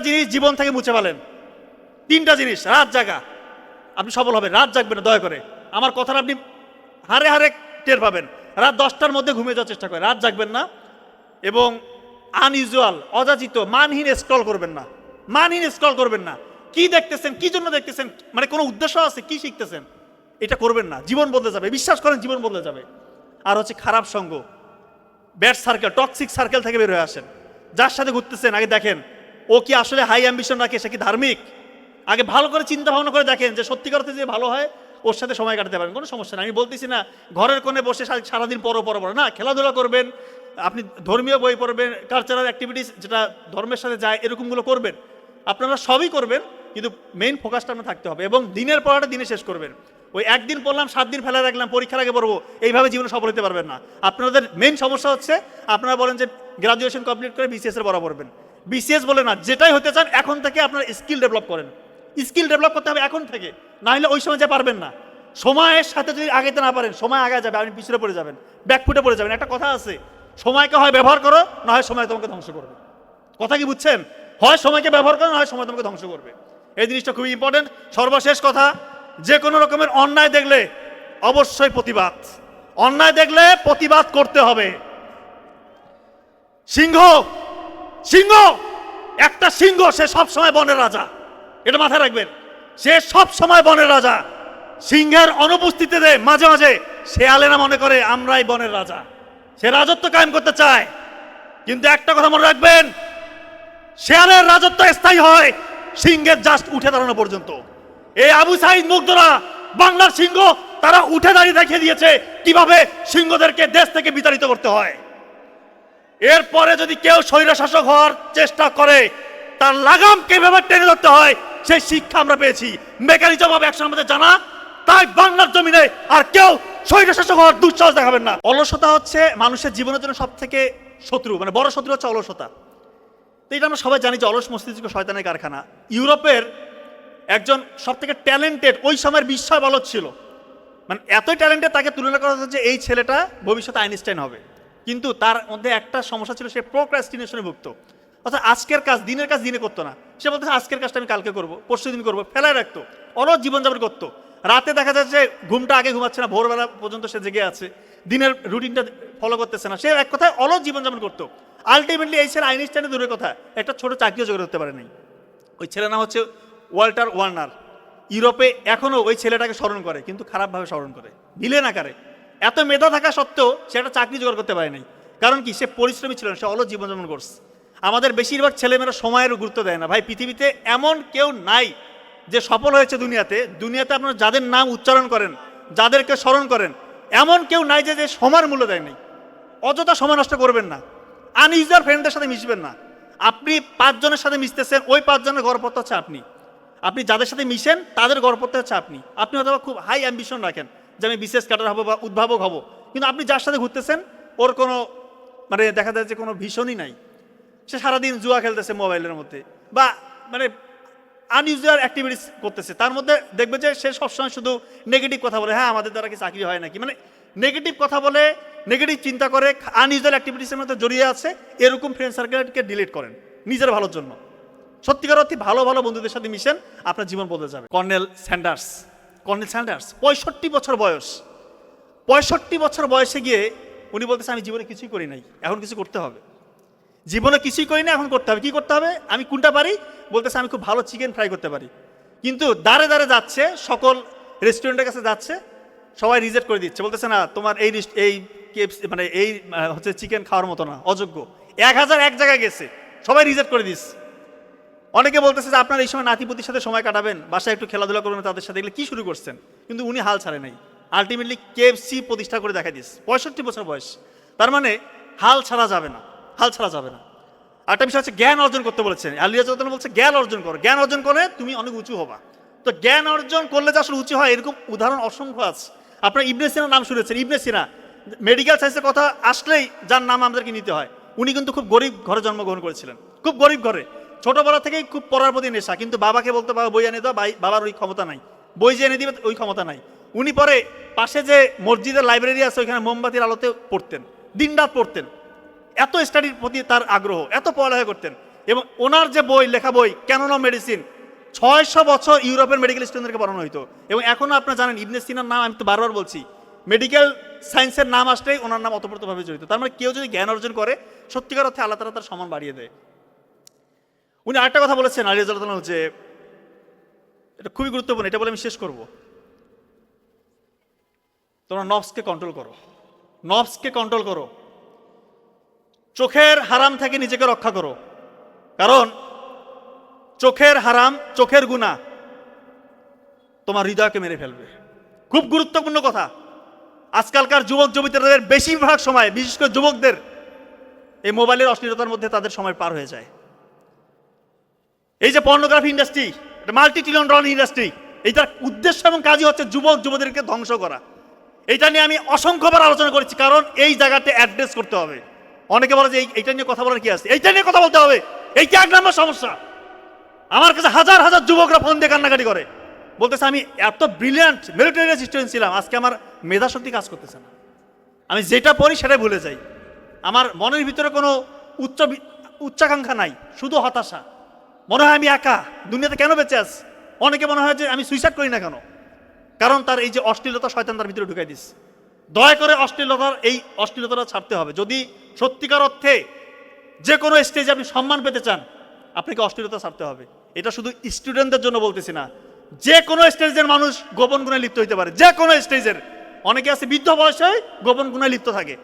তিনটা জিনিস জীবন থেকে মুছে ফেলেন। তিনটা জিনিস, রাত জাগা। আপনি সফল হবেন, রাত জাগবেন না, দয়া করে। আমার কথাটা আপনি হারে হারে টের পাবেন। রাত দশটার মধ্যে ঘুমিয়ে যাওয়ার চেষ্টা করেন, রাত জাগবেন না। এবং আনইউজুয়াল অযাচিত, মানহীন স্ক্রল করবেন না। মানহীন স্ক্রল করবেন না। কি দেখতেছেন, কি জন্য দেখতেছেন মানে কোনো উদ্দেশ্য আছে, কি শিখতেছেন? এটা করবেন না, জীবন বদলে যাবে। বিশ্বাস করেন, জীবন বদলে যাবে। আর হচ্ছে খারাপ সঙ্গ। ব্যাড সার্কেল টক্সিক সার্কেল থেকে বের হয়ে আসেন। যার সাথে ঘুরতেছেন, আগে দেখেন। ও কি আসলে হাই অ্যাম্বিশন রাখে, সে কি ধার্মিক? আগে ভালো করে চিন্তা ভাবনা করে দেখেন যে সত্যি অর্থে যে ভালো হয়, ওর সাথে সময় কাটাতে পারেন কোনো সমস্যা নেই। আমি বলতেছি না, ঘরের কোণে বসে সারাদিন পরো পরো পরো না, খেলাধুলা করবেন, আপনি ধর্মীয় বই পড়বেন কালচারাল অ্যাক্টিভিটিস যেটা ধর্মের সাথে যায়, এরকমগুলো করবেন। আপনারা সবই করবেন, কিন্তু মেইন ফোকাসটা আপনার থাকতে হবে এবং দিনের পড়াটা দিনে শেষ করবেন। ওই একদিন পড়লাম, সাত দিন ফেলা রাখলাম, পরীক্ষার আগে পড়ব, এইভাবে জীবনে সফল হতে পারবেন না। আপনাদের মেইন সমস্যা হচ্ছে, আপনারা বলেন যে গ্রাজুয়েশন কমপ্লিট করে বিসিএস এর বড় পড়বেন। বিসিএস বলে না, যেটাই হতে চান এখন থেকে আপনার স্কিল ডেভেলপ করেন। স্কিল ডেভেলপ করতে হবে এখন থেকে না হলে ওই সময় যে পারবেন না। সময়ের সাথে যদি আগাইতে না পারেন, সময় আগে যাবে, আপনি পিছনে পড়ে যাবেন ব্যাকফুটে পড়ে যাবেন। একটা কথা আছে, সময়কে হয় ব্যবহার করো, না হয় সময় তোমাকে ধ্বংস করবে। কথা কি বুঝছেন? হয় সময়কে ব্যবহার করো, না হয় সময় তোমাকে ধ্বংস করবে। এই জিনিসটা খুবই ইম্পর্টেন্ট সর্বশেষ কথা, যে কোনো রকমের অন্যায় দেখলে অবশ্যই প্রতিবাদ। অন্যায় দেখলে প্রতিবাদ করতে হবে। সিংহ সিংহ, একটা সিংহ সে সব সময় বনের রাজা। এটা মাথায় রাখবেন। সে সব সময় বনের রাজা। সিংহের অনুপস্থিতিতে মাঝে মাঝে শেয়ালেরা মনে করে, আমরাই বনের রাজা। সে রাজত্ব কায়েম করতে চায়। কিন্তু একটা কথা মনে রাখবেন, শেয়ালের রাজত্ব স্থায়ী হয় সিংহের জাস্ট উঠে দাঁড়ানো পর্যন্ত। এই আবু সাইদ মুগ্ধরা, বাংলার সিংহ, তারা উঠে দাঁড়িয়ে দেখিয়ে দিয়েছে কীভাবে সিংহদেরকে দেশ থেকে বিতাড়িত করতে হয়। এরপরে যদি কেউ স্বৈর শাসক হওয়ার চেষ্টা করে, তার লাগাম কীভাবে টেনে ধরতে হয়, সেই শিক্ষা আমরা পেয়েছি। মেকানিজম হবে একসময় আমাদের জানা, তাই বাংলার জমিনে আর কেউ স্বৈর শাসক হওয়ার দুঃসাহস দেখাবেন না। অলসতা হচ্ছে মানুষের জীবনের জন্য সব থেকে শত্রু মানে বড় শত্রু হচ্ছে অলসতা। তো এটা আমরা সবাই জানি যে অলস মস্তিষ্ক শয়তানের কারখানা। ইউরোপের একজন সব থেকে ট্যালেন্টেড, ওই সময়ের বিস্ময় বলদ ছিল। মানে এতই ট্যালেন্টেড তাকে তুলনা করা হচ্ছে যে এই ছেলেটা ভবিষ্যতে আইনস্টাইন হবে। কিন্তু তার মধ্যে একটা সমস্যা ছিল, সে প্রোক্রাস্টিনেশনে ভুগত। অর্থাৎ আজকের কাজ দিনের কাজ দিনে করতো না। সে বলতে আজকের কাজটা আমি কালকে করব, পরশু দিন করব। ফেলায় রাখতো। অলস জীবনযাপন করতো। রাতে দেখা যাচ্ছে ঘুমটা আগে ঘুমাচ্ছে না, ভোরবেলা পর্যন্ত সে জেগে আছে। দিনের রুটিনটা ফলো করতেছে না। সে এক কথায় অলস জীবনযাপন করতো। আলটিমেটলি এই ছেলে আইনস্টাইনের দূরের কথা। একটা ছোট চাকরিও জোগাড় করতে পারে নাই ওই ছেলের নাম হচ্ছে ওয়াল্টার ওয়ার্নার। ইউরোপে এখনও ওই ছেলেটাকে স্মরণ করে, কিন্তু খারাপভাবে স্মরণ করে। ভিলেন আকারে। এত মেধা থাকা সত্ত্বেও সে একটা চাকরি জোগাড় করতে পারে নাই। কারণ কি? সে পরিশ্রমী ছিল সে অলস জীবনযাপন করছে। আমাদের বেশিরভাগ ছেলেমেয়েরা সময়ের গুরুত্ব দেয় না। ভাই, পৃথিবীতে এমন কেউ নাই যে সফল হয়েছে দুনিয়াতে। দুনিয়াতে আপনারা যাদের নাম উচ্চারণ করেন, যাদেরকে স্মরণ করেন, এমন কেউ নাই যে সময়ের মূল্য দেয় নাই। অযথা সময় নষ্ট করবেন না। আনইউজার ফ্রেন্ডদের সাথে মিশবেন না। আপনি পাঁচজনের সাথে মিশতেছেন, ওই পাঁচজনের গড়পত্র হচ্ছে আপনি। আপনি যাদের সাথে মিশেন, তাদের গড়পত্র হচ্ছে আপনি। আপনি হয়তো বা খুব হাই অ্যাম্বিশন রাখেন। যে আমি বিশেষ ক্যাডার হব বা উদ্ভাবক হব। কিন্তু আপনি যার সাথে ঘুরতেছেন, ওর কোনো মানে দেখা যায় যে কোনো ভীষণই নাই। সে সারাদিন জুয়া খেলতেছে মোবাইলের মধ্যে বা মানে আনইউজুয়াল অ্যাক্টিভিটিস করতেছে। তার মধ্যে দেখবে যে সে সবসময় শুধু নেগেটিভ কথা বলে হ্যাঁ আমাদের দ্বারা কি চাকরি হয় নাকি? মানে নেগেটিভ কথা বলে নেগেটিভ চিন্তা করে আনইউজুয়াল অ্যাক্টিভিটিসের মধ্যে জড়িয়ে আছে, এরকম ফ্রেন্ড সার্কেলকে ডিলিট করেন নিজের ভালোর জন্য। সত্যিকার অর্থে ভালো ভালো বন্ধুদের সাথে মিশেন, আপনার জীবন বদলে যাবে। Colonel Sanders. কর্নেল স্যান্ডার্স পঁয়ষট্টি বছর বয়স। পঁয়ষট্টি বছর বয়সে গিয়ে উনি বলতেছে, আমি জীবনে কিছুই করি নাই, এখন কিছু করতে হবে। জীবনে কিছুই করি না, এখন করতে হবে। কি করতে হবে? আমি কোনটা পারি? বলতেছে, আমি খুব ভালো চিকেন ফ্রাই করতে পারি। কিন্তু দাঁড়ে দাঁড়ে যাচ্ছে, সকল রেস্টুরেন্টের কাছে যাচ্ছে, সবাই রিজেক্ট করে দিচ্ছে। বলতেছে, না, তোমার এই এই মানে এই হচ্ছে চিকেন খাওয়ার মতো না, অযোগ্য। এক হাজার এক জায়গায় গেছে, সবাই রিজেক্ট করে দিচ্ছে। অনেকে বলতেছে যে আপনার এই সময় নাতিপুতির সাথে সময় কাটাবেন, বাসায় একটু খেলাধুলা করবেন, তাদের সাথে এগুলো কি শুরু করছেন? কিন্তু উনি হাল ছাড়ে নাই। আলটিমেটলি কেএফসি প্রতিষ্ঠা করে দেখা দিস পঁয়ষট্টি বছর বয়স। তার মানে হাল ছাড়া যাবে না, হাল ছাড়া যাবে না। আরেকটা বিষয় হচ্ছে জ্ঞান অর্জন করতে বলেছেন। আলিয়া চৌধুরী বলছে, জ্ঞান অর্জন করো। জ্ঞান অর্জন করে তুমি অনেক উঁচু হবা। তো জ্ঞান অর্জন করলে যে আসলে উঁচু হয়, এরকম উদাহরণ অসংখ্য আছে। আপনার ইবনে সিনার নাম শুনেছেন? ইবনে সিনা মেডিকেল সায়েন্সের কথা আসলেই যার নাম আমাদেরকে নিতে হয়। উনি কিন্তু খুব গরিব ঘরে জন্মগ্রহণ করেছিলেন। খুব গরিব ঘরে। ছোটবেলা থেকেই খুব পড়ার প্রতি নেশা, কিন্তু বাবাকে বলতে, বাবা, বই এনে দাও বাবার ওই ক্ষমতা নাই। বই যে এনে দিবে, ওই ক্ষমতা নাই। উনি পরে পাশে যে মসজিদের লাইব্রেরি আছে, ওইখানে মোমবাতির আলোতে পড়তেন, দিনরাত পড়তেন। এত স্টাডির প্রতি তার আগ্রহ, এত পড়ালেখা করতেন। এবং ওনার যে বই, লেখা বই ক্যানোন অফ মেডিসিন ছয়শো বছর ইউরোপের মেডিকেল স্টুডেন্টদেরকে পড়ানো হতো এবং এখনও আপনারা জানেন, ইবনে সিনার নাম, আমি তো বারবার বলছি মেডিকেল সায়েন্সের নাম আসলেই ওনার নাম অতপ্রতভাবে জড়িত। তার মানে কেউ যদি জ্ঞান অর্জন করে, সত্যিকার অর্থে আল্লাহ তালা তার সমান বাড়িয়ে দেয়। উনি আরেকটা কথা বলেছেন, আলী রাজাল্লাহ যে এটা খুবই গুরুত্বপূর্ণ, এটা বলে আমি শেষ করব। তোমরা নফসকে কন্ট্রোল করো। নফসকে কন্ট্রোল করো। চোখের হারাম থেকে নিজেকে রক্ষা করো। কারণ চোখের হারাম, চোখের গুণা তোমার হৃদয়কে মেরে ফেলবে। খুব গুরুত্বপূর্ণ কথা। আজকালকার যুবক যুবতীদের বেশিরভাগ সময়, বিশেষ করে যুবকদের, এই মোবাইলের অশ্লীলতার মধ্যে তাদের সময় পার হয়ে যায়। এই যে পর্নোগ্রাফি ইন্ডাস্ট্রি এটা মাল্টি ট্রিলিয়ন ডলার ইন্ডাস্ট্রি এইটার উদ্দেশ্য এবং কাজই হচ্ছে যুবক, যুবতীদেরকে ধ্বংস করা। এইটা নিয়ে আমি অসংখ্যবার আলোচনা করেছি, কারণ এই জায়গাতে অ্যাড্রেস করতে হবে। অনেকে বলে যে এই- এইটা নিয়ে কথা বলার কি আছে? এইটা নিয়ে কথা বলতে হবে। এইটা এক নম্বর সমস্যা। আমার কাছে হাজার হাজার যুবকরা ফোন দিয়ে কান্নাকাটি করে। বলতেছে, আমি এত ব্রিলিয়ান্ট মেরিটোরিয়াস স্টুডেন্ট ছিলাম, আজকে আমার মেধা শক্তি কাজ করতেছে না। আমি যেটা পড়ি সেটাই ভুলে যাই। আমার মনের ভিতরে কোনো উচ্চ উচ্চাকাঙ্ক্ষা নাই, শুধু হতাশা। মনে হয় আমি একা। দুনিয়াতে কেন বেঁচে আছি? অনেকে মনে হয় যে আমি সুইসাইড করি না কেন? কারণ তার এই যে অশ্লীলতা শয়তান তার ভিতরে ঢুকাই দিস দয়া করে অশ্লীলতার এই অশ্লীলতাটা ছাড়তে হবে। যদি সত্যিকার অর্থে যে কোনো স্টেজে আপনি সম্মান পেতে চান, আপনাকে অশ্লীলতা ছাড়তে হবে। এটা শুধু স্টুডেন্টদের জন্য বলতেছি না। যে কোনো স্টেজের মানুষ গোপন গুণে লিপ্ত হইতে পারে। যে কোনো স্টেজের অনেকে আছে বৃদ্ধ বয়সে গোপন গুণে লিপ্ত থাকে।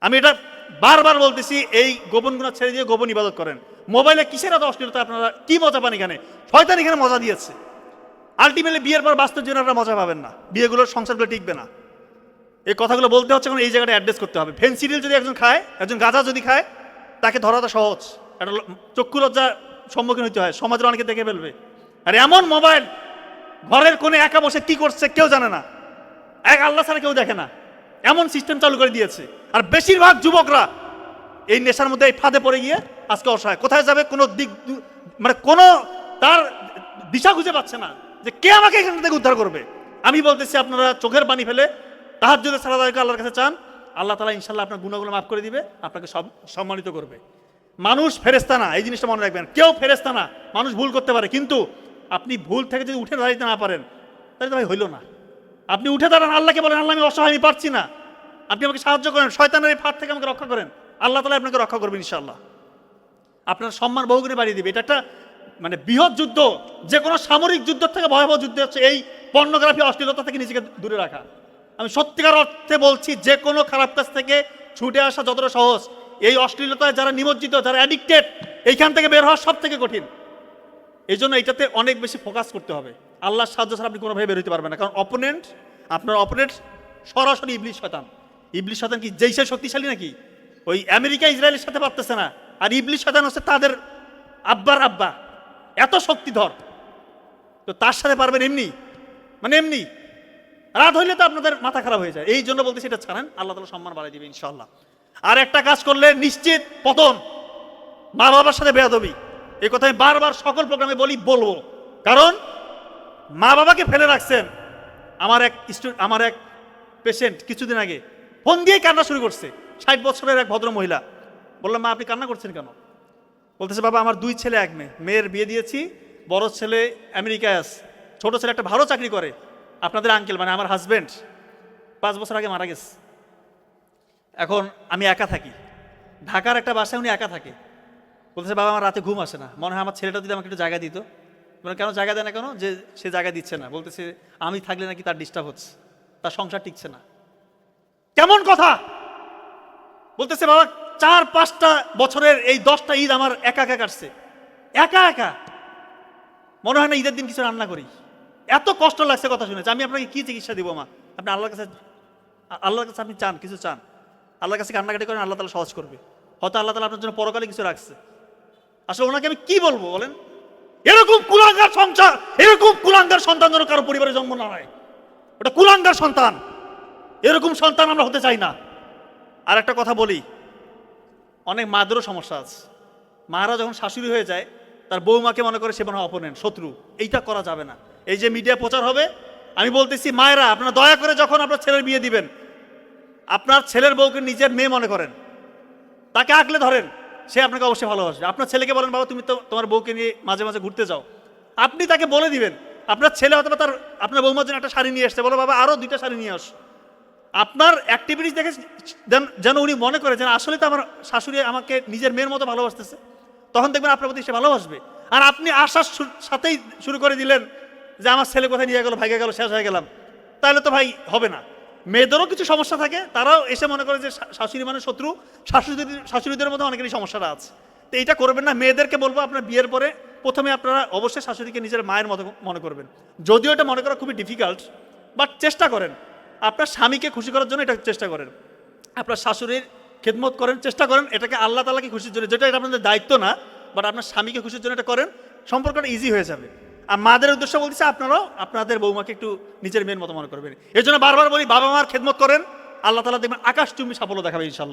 আমি এটা বারবার বলতেছি, এই গোপন গুণা ছেড়ে দিয়ে গোপন ইবাদত করেন। মোবাইলে কিসের এত অশ্লীলতা আপনারা? কি মজা পান এখানে? শয়তান এখানে মজা দিয়েছে। আলটিমেটলি বিয়ের পর বাস্তব জীবনে আপনারা মজা পাবেন না। বিয়েগুলোর সংসারগুলো টিকবে না। এই কথাগুলো বলতে হচ্ছে কারণ এই জায়গাটা অ্যাড্রেস করতে হবে। ফেন্সিডিল যদি একজন খায়, একজন গাঁজা যদি খায়, তাকে ধরাটা সহজ। একটা চক্ষু লজ্জার সম্মুখীন হতে হয়। সমাজের অনেকে দেখে ফেলবে। আর এমন মোবাইল, ঘরের কোণে একা বসে কি করছে কেউ জানে না। এক আল্লাহ ছাড়া কেউ দেখে না। এমন সিস্টেম চালু করে দিয়েছে। আর বেশিরভাগ যুবকরা এই নেশার মধ্যে এই ফাঁদে পড়ে গিয়ে আজকে অসহায়। কোথায় যাবে কোনো দিক মানে কোনো তার দিশা খুঁজে পাচ্ছে না যে কে আমাকে এখান থেকে উদ্ধার করবে। আমি বলতেছি, আপনারা চোখের পানি ফেলে তাহার যদি সারাদায়কে আল্লাহর কাছে চান। আল্লাহ তালা ইনশাল্লাহ আপনার গুণাগুলো মাফ করে দিবে, আপনাকে সব সম্মানিত করবে। মানুষ ফেরেস্তা না, এই জিনিসটা মনে রাখবেন। কেউ ফেরেস্তা না, মানুষ ভুল করতে পারে। কিন্তু আপনি ভুল থেকে যদি উঠে দাঁড়াইতে না পারেন, তাহলে তো ভাই হইল না। আপনি উঠে দাঁড়ান, আল্লাহকে বলেন, আল্লাহ, আমি অসহায়, আমি পারছি না। আপনি আমাকে সাহায্য করেন, শয়তানের এই ফাঁদ থেকে আমাকে রক্ষা করেন। আল্লাহ তালা আপনাকে রক্ষা করবেন ইনশাল্লাহ আপনার সম্মান বহুগুণে বাড়িয়ে দেবে। এটা একটা মানে বৃহৎ যুদ্ধ যে কোনো সামরিক যুদ্ধ থেকে ভয়াবহ যুদ্ধ হচ্ছে এই পর্নোগ্রাফি অশ্লীলতা থেকে নিজেকে দূরে রাখা। আমি সত্যিকার অর্থে বলছি যে কোনো খারাপ কাজ থেকে ছুটে আসা যতটা সহজ, এই অশ্লীলতায় যারা নিমজ্জিত, যারা অ্যাডিক্টেড এইখান থেকে বের হওয়া সব থেকে কঠিন। এই জন্য এটাতে অনেক বেশি ফোকাস করতে হবে। আল্লাহর সাহায্য ছাড়া আপনি কোনোভাবে বের হতে পারবেন না। কারণ অপোনেন্ট আপনার অপোনেন্ট সরাসরি ইবলিশ শতান ইবলিশ শতান কি যেই সে শক্তিশালী নাকি? ওই আমেরিকা, ইসরায়েলের সাথে পারতেছে না। আর ইবলিশ শতান হচ্ছে তাদের আব্বার আব্বা। এত শক্তিধর। তো তার সাথে পারবেন এমনি? মানে এমনি? রাত হইলে তো আপনাদের মাথা খারাপ হয়ে যায়। এই জন্য বলতে সেটা ছাড়েন। আল্লাহ তালা সম্মান বাড়াই দিবে ইনশাল্লাহ আর একটা কাজ করলে নিশ্চিত পতন। মা বাবার সাথে বেয়াদবি। এই কথা আমি বারবার সকল প্রোগ্রামে বলি, বলব। কারণ মা বাবাকে ফেলে রাখছেন আমার এক আমার এক পেশেন্ট কিছুদিন আগে। ফোন দিয়ে কান্না শুরু করছে। ষাট বছরের এক ভদ্র মহিলা বললাম, মা, আপনি কান্না করছেন কেন? বলতেছে, বাবা, আমার দুই ছেলে, এক মেয়ে। মেয়ের বিয়ে দিয়েছি, বড় ছেলে আমেরিকায় আছে, ছোট ছেলে একটা ভালো চাকরি করে। আপনাদের আঙ্কেল মানে আমার হাজবেন্ড পাঁচ বছর আগে মারা গেছে। এখন আমি একা থাকি। ঢাকার একটা বাসায় উনি একা থাকে। বলতেছে, বাবা, আমার রাতে ঘুম আসে না। মনে হয় আমার ছেলেটা যদি আমাকে একটু জায়গা দিত। মানে কেন জায়গা দেয় না কেন? যে, সে জায়গা দিচ্ছে না। বলতেছে, আমি থাকলে নাকি তার ডিস্টার্ব হচ্ছে তার সংসার টিকছে না। কেমন কথা! বলতেছে, বাবা, চার, পাঁচটা বছরের এই দশটা ঈদ আমার একা একা কাটছে। একা একা। মনে হয় না ঈদের দিন কিছু রান্না করি। এত কষ্ট লাগছে কথা শুনেছে আমি আপনাকে কি চিকিৎসা দিব, মা? আপনি আল্লাহর কাছে আল্লাহর কাছে আপনি চান, কিছু চান। আল্লাহর কাছে কান্নাকাটি করেন, আল্লাহ তালা সহজ করবে। হয়তো আল্লাহ তালা আপনার জন্য পরকালে কিছু রাখছে। আসলে ওনাকে আমি কি বলব, বলেন? এরকম কুলাঙ্গার সংসার, এরকম কুলাঙ্গার সন্তান যেন কারও পরিবারে জন্ম না হয় ওটা কুলাঙ্গার সন্তান। এরকম সন্তান আমরা হতে চাই না। আর একটা কথা বলি। অনেক মাদেরও সমস্যা আছে। মারা যখন শাশুড়ি হয়ে যায়, তার বৌমাকে মনে করে সে মনে হয় অপোনেন্ট, শত্রু। এইটা করা যাবে না। এই যে মিডিয়া প্রচার হবে, আমি বলতেছি, মায়েরা, আপনারা দয়া করে যখন আপনার ছেলের বিয়ে দিবেন, আপনার ছেলের বউকে নিজের মেয়ে মনে করেন। তাকে আঁকলে ধরেন, সে আপনাকে অবশ্যই ভালোবাসবে। আপনার ছেলেকে বলেন, বাবা, তুমি তো তোমার বউকে নিয়ে মাঝে মাঝে ঘুরতে যাও। আপনি তাকে বলে দিবেন, আপনার ছেলে অথবা তার, আপনার বৌমার জন্য একটা শাড়ি নিয়ে আসছে বলো, বাবা আরও দুইটা শাড়ি নিয়ে আস। আপনার অ্যাক্টিভিটিস দেখে যেন- উনি মনে করে যেন আসলে তো আমার শাশুড়ি আমাকে নিজের মেয়ের মতো ভালোবাসতেছে। তখন দেখবেন আপনার প্রতি সে ভালোবাসবে। আর আপনি আসার শু- সাথেই শুরু করে দিলেন যে আমার ছেলে কোথায় নিয়ে গেল, ভাগে গেল, শেষ হয়ে গেলাম। তাহলে তো ভাই হবে না। মেয়েদেরও কিছু সমস্যা থাকে, তারাও এসে মনে করে যে শাশুড়ি মানে শত্রু। শাশুড়ি শাশুড়িদের মধ্যে অনেকেরই সমস্যাটা আছে। তো এইটা করবেন না। মেয়েদেরকে বলব আপনার বিয়ের পরে প্রথমে আপনারা অবশ্যই শাশুড়িকে নিজের মায়ের মতো মনে করবেন। যদিও এটা মনে করা খুবই ডিফিকাল্ট বাট চেষ্টা করেন। আপনার স্বামীকে খুশি করার জন্য এটা চেষ্টা করেন। আপনার শাশুড়ির খেদমত করেন, চেষ্টা করেন, এটাকে আল্লাহ তালাকে খুশির জন্য, যেটা এটা আপনাদের দায়িত্ব না বাট আপনার স্বামীকে খুশির জন্য এটা করেন, সম্পর্কটা ইজি হয়ে যাবে। আর মাদের উদ্দেশ্য বলতেছে আপনারাও আপনাদের বৌমাকে একটু নিজের মেয়ের মতো মনে করবেন। এই জন্য বারবার বলি বাবা মার খেদমত করেন, আল্লাহ তালা দেখবেন আকাশ তুমি সাফল্য দেখাবে ইনশাল্লাহ